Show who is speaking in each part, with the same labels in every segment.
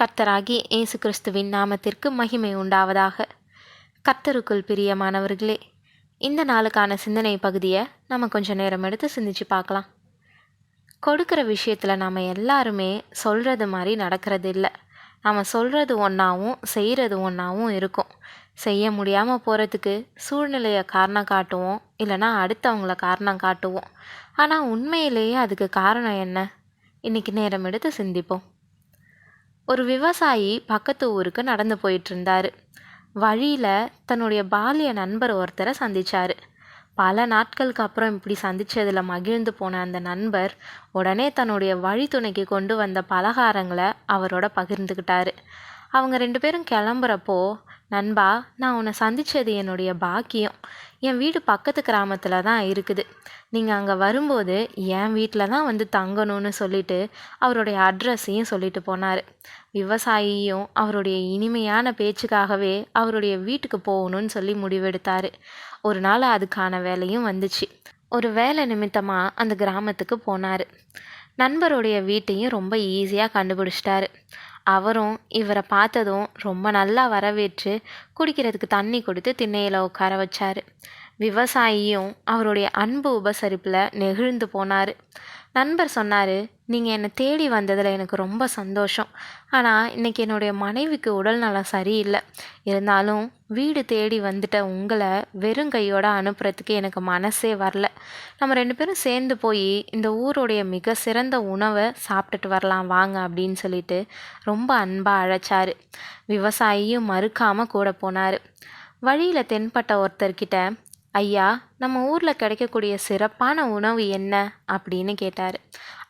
Speaker 1: கர்த்தராகி இயேசு கிறிஸ்துவின் நாமத்திற்கு மகிமை உண்டாவதாக. கர்த்தருக்குள் பிரியமானவர்களே இந்த நாளுக்கான சிந்தனை பகுதியை நம்ம கொஞ்சம் நேரம் எடுத்து சிந்திச்சு பார்க்கலாம். கொடுக்குற விஷயத்தில் நம்ம எல்லாருமே சொல்கிறது மாதிரி நடக்கிறது இல்லை. நம்ம சொல்கிறது ஒன்றாவும் செய்கிறது ஒன்றாவும் இருக்கும். செய்ய முடியாமல் போகிறதுக்கு சூழ்நிலையை காரணம் காட்டுவோம் இல்லைனா அடுத்தவங்கள காரணம் காட்டுவோம். ஆனால் உண்மையிலேயே அதுக்கு காரணம் என்ன? இன்றைக்கி நேரம் எடுத்து சிந்திப்போம். ஒரு விவசாயி பக்கத்து ஊருக்கு நடந்து போயிட்டு இருந்தார் வழியில் தன்னுடைய பாலிய நண்பர் ஒருத்தரை சந்திச்சார். பல நாட்களுக்கு அப்புறம் இப்படி சந்தித்ததில் மகிழ்ந்து போன அந்த நண்பர் உடனே தன்னுடைய வழித்துணைக்கு கொண்டு வந்த பலகாரங்களை அவரோட பகிர்ந்துக்கிட்டாரு அவங்க ரெண்டு பேரும் கிளம்புறப்போ நண்பா நான் உன்னை சந்தித்தது என்னுடைய பாக்கியம். என் வீடு பக்கத்து கிராமத்தில் தான் இருக்குது. நீங்கள் அங்கே வரும்போது என் வீட்டில் தான் வந்து தங்கணும்னு சொல்லிட்டு அவருடைய அட்ரஸையும் சொல்லிட்டு போனார். விவசாயியும் அவருடைய இனிமையான பேச்சுக்காகவே அவருடைய வீட்டுக்கு போகணும்னு சொல்லி முடிவெடுத்தார். ஒரு நாள் அதுக்கான வேலையும் வந்துச்சு. ஒரு வேலை நிமித்தமாக அந்த கிராமத்துக்கு போனார். நண்பருடைய வீட்டையும் ரொம்ப ஈஸியாக கண்டுபிடிச்சிட்டாரு. அவரும் இவரை பார்த்ததும் ரொம்ப நல்லா வரவேற்று குடிக்கிறதுக்கு தண்ணி கொடுத்து திண்ணையில் உட்கார வச்சார். விவசாயியும் அவருடைய அன்பு உபசரிப்பில் நெகிழ்ந்து போனார். நண்பர் சொன்னார் நீங்கள் என்னை தேடி வந்ததில் எனக்கு ரொம்ப சந்தோஷம். ஆனால் இன்றைக்கி என்னுடைய மனைவிக்கு உடல் நலம் சரியில்லை. இருந்தாலும் வீடு தேடி வந்துட்ட உங்களை வெறும் கையோடு அனுப்புறதுக்கு எனக்கு மனசே வரல. நம்ம ரெண்டு பேரும் சேர்ந்து போய் இந்த ஊருடைய மிக சிறந்த உணவை சாப்பிட்டுட்டு வரலாம் வாங்க அப்படின்னு சொல்லிட்டு ரொம்ப அன்பாக அழைச்சார். விவசாயியும் மறுக்காமல் கூட போனார். வழியில் தென்பட்ட ஒருத்தர்கிட்ட ஐயா நம்ம ஊரில் கிடைக்கக்கூடிய சிறப்பான உணவு என்ன? அப்படின்னு கேட்டார்.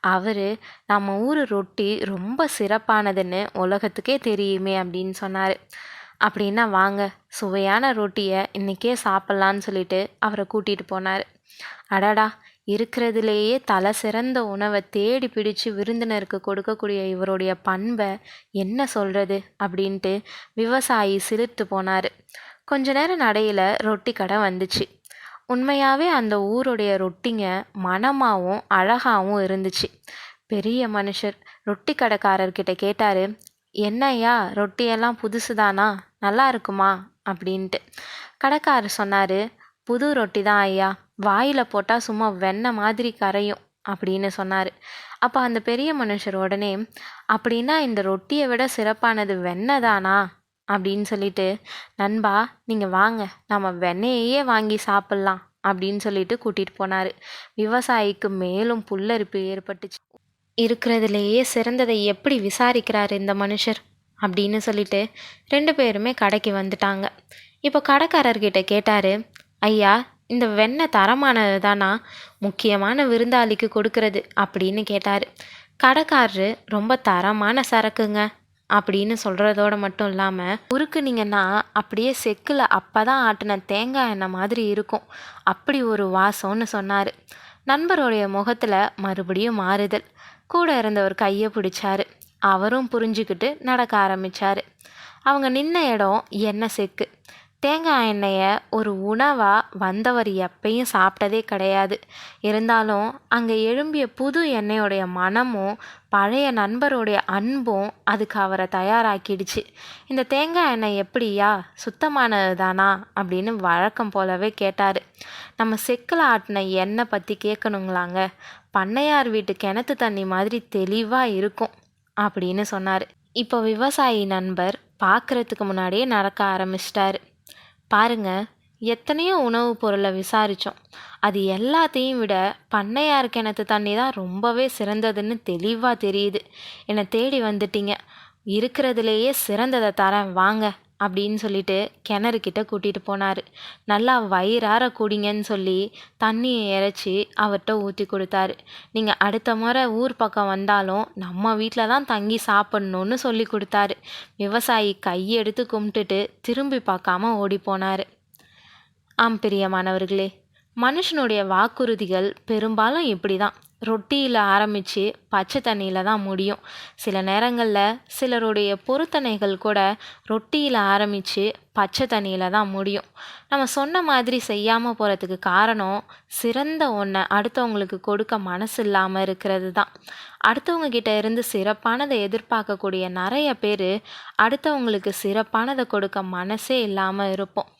Speaker 1: அவர் நம்ம ஊர் ரொட்டி ரொம்ப சிறப்பானதுன்னு உலகத்துக்கே தெரியுமே அப்படின்னு சொன்னார். அப்படின்னா வாங்க சுவையான ரொட்டியை இன்றைக்கே சாப்பிட்லான்னு சொல்லிட்டு அவரை கூட்டிகிட்டு போனார். அடடா இருக்கிறதுலேயே தலை சிறந்த உணவை தேடி பிடிச்சு விருந்தினருக்கு கொடுக்கக்கூடிய இவருடைய பண்பை என்ன சொல்கிறது அப்படின்ட்டு விவசாயி சிலிர்த்து போனார். கொஞ்ச நேரம் நடையில் ரொட்டி கடை வந்துச்சு. உண்மையாகவே அந்த ஊருடைய ரொட்டிங்க மனமாகவும் அழகாகவும் இருந்துச்சு. பெரிய மனுஷர் ரொட்டி கடைக்காரர்கிட்ட கேட்டார் என்னையா ரொட்டியெல்லாம் புதுசு தானா நல்லா இருக்குமா? அப்படின்ட்டு. கடைக்காரர் சொன்னார் புது ரொட்டி தான் ஐயா வாயில் போட்டால் சும்மா வெண்ணெய் மாதிரி கரையும் அப்படின்னு சொன்னார். அப்போ அந்த பெரிய மனுஷர் உடனே அப்படின்னா இந்த ரொட்டியை விட சிறப்பானது வெண்ணெய் தானா அப்படின்னு சொல்லிட்டு நண்பா நீங்கள் வாங்க. நம்ம வெண்ணெயையே வாங்கி சாப்பிட்லாம். அப்படின்னு சொல்லிட்டு கூட்டிகிட்டு போனார். விவசாயிக்கு மேலும் புல்லரிப்பு ஏற்பட்டுச்சு. இருக்கிறதுலையே சிறந்ததை எப்படி விசாரிக்கிறார் இந்த மனுஷர்? அப்படின்னு சொல்லிட்டு ரெண்டு பேருமே கடைக்கு வந்துட்டாங்க. இப்போ கடைக்காரர்கிட்ட கேட்டார் ஐயா இந்த வெண்ணெய் தரமானது தானா முக்கியமான விருந்தாளிக்கு கொடுக்கறது. அப்படின்னு கேட்டார். கடைக்காரரு ரொம்ப தரமான சரக்குங்க. அப்படின்னு சொல்கிறதோட மட்டும் இல்லாமல் உருக்குனீங்கன்னா அப்படியே செக்கில் அப்போ தான் ஆட்டின தேங்காய் எண்ணெய் மாதிரி இருக்கும். அப்படி ஒரு வாசம்னு சொன்னார். நண்பருடைய முகத்தில் மறுபடியும் மாறுதல். கூட இருந்தவர் கையை பிடிச்சாரு. அவரும் புரிஞ்சுக்கிட்டு நடக்க ஆரம்பித்தார் அவங்க நின்ன இடம் எண்ணெய் செக்கு. தேங்காய் எண்ணெயை ஒரு உணவாக வந்தவர் எப்பயும் சாப்பிட்டதே கிடையாது. இருந்தாலும் அங்கே எழும்பிய புது எண்ணெயோடைய மனமும் பழைய நண்பருடைய அன்பும் அதுக்கு அவரை தயாராக்கிடுச்சு. இந்த தேங்காய் எண்ணெய் எப்படியா? சுத்தமானது தானா அப்படின்னு வழக்கம் போலவே கேட்டார். நம்ம செக்கில் ஆட்டின எண்ணெய் பற்றி கேட்கணுங்களாங்க? பண்ணையார் வீட்டு கிணத்து தண்ணி மாதிரி தெளிவாக இருக்கும் அப்படின்னு சொன்னார். இப்போ விவசாயி நண்பர் பார்க்குறதுக்கு முன்னாடியே நடக்க ஆரம்பிச்சிட்டாரு. பாருங்க எத்தனையோ உணவுப் பொருளை விசாரித்தோம் அது எல்லாத்தையும் விட பண்ணையார் கிணத்து தண்ணி தான் ரொம்பவே சிறந்ததுன்னு தெளிவாக தெரியுது. என்னை தேடி வந்துட்டீங்க. இருக்கிறதுலேயே சிறந்ததை தரேன். வாங்க. அப்படின்னு சொல்லிட்டு கிணறுக்கிட்ட கூட்டிகிட்டு போனார். நல்லா வயிறார குடிங்கன்னு சொல்லி தண்ணியை இறைச்சி அவர்கிட்ட ஊற்றி கொடுத்தாரு. நீங்கள் அடுத்த முறை ஊர் பக்கம் வந்தாலும் நம்ம வீட்டில் தான் தங்கி சாப்பிட்ணுன்னு சொல்லி கொடுத்தாரு. விவசாயி கையெடுத்து கும்பிட்டுட்டு திரும்பி பார்க்காம ஓடி போனார். ஆம் பிரியமானவர்களே மனுஷனுடைய வாக்குறுதிகள் பெரும்பாலும் இப்படி தான் ரொட்டியில் ஆரம்பித்து பச்சை தண்ணியில் தான் முடியும். சில நேரங்களில் சிலருடைய பொருத்தனைகள் கூட ரொட்டியில் ஆரம்பித்து பச்சை தண்ணியில் தான் முடியும். நம்ம சொன்ன மாதிரி செய்யாமல் போகிறதுக்கு காரணம் சிறந்த ஒன்றை அடுத்தவங்களுக்கு கொடுக்க மனசு இல்லாமல் இருக்கிறது தான். அடுத்தவங்க கிட்ட இருந்து சிறப்பானதை எதிர்பார்க்கக்கூடிய நிறைய பேர் அடுத்தவங்களுக்கு சிறப்பானதை கொடுக்க மனசே இல்லாமல் இருப்போம்.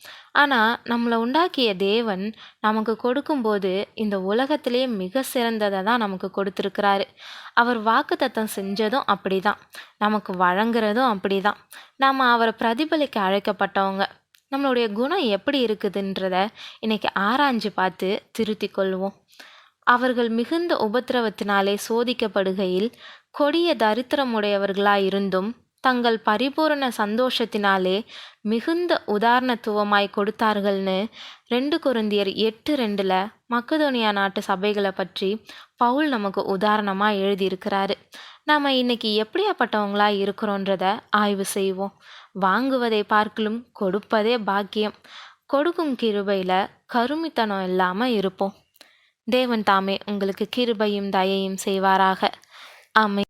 Speaker 1: ஆனால் நம்மளை உண்டாக்கிய தேவன் நமக்கு கொடுக்கும்போது இந்த உலகத்திலேயே மிக சிறந்ததை தான் நமக்கு கொடுத்துருக்கிறாரு. அவர் வாக்குத்தத்தம் செஞ்சதும் அப்படி தான் நமக்கு வழங்குறதும் அப்படி தான் நாம் அவரை பிரதிபலிக்க அழைக்கப்பட்டவங்க நம்மளுடைய குணம் எப்படி இருக்குதுன்றத இன்னைக்கு ஆராய்ஞ்சு பார்த்து திருத்திக் கொள்வோம். அவர்கள் மிகுந்த உபத்திரவத்தினாலே சோதிக்கப்படுகையில் கொடிய தரித்திரமுடையவர்களாய் இருந்தும் தங்கள் பரிபூரண சந்தோஷத்தினாலே மிகுந்த உதாரணத்துவமாய் கொடுத்தார்கள்னு ரெண்டு குருந்தியர் எட்டு ரெண்டில் மக்கதோனியா நாட்டு சபைகளை பற்றி பவுல் நமக்கு உதாரணமாக எழுதியிருக்கிறாரு. நாம் இன்னைக்கு எப்படியாப்பட்டவங்களா இருக்கிறோன்றத ஆய்வு செய்வோம். வாங்குவதை பார்க்கலும் கொடுப்பதே பாக்கியம். கொடுக்கும் கிருபையில் கருமித்தனம் இல்லாமல் இருப்போம். தேவன் தாமே உங்களுக்கு கிருபையும் தயையும் செய்வாராக. ஆமை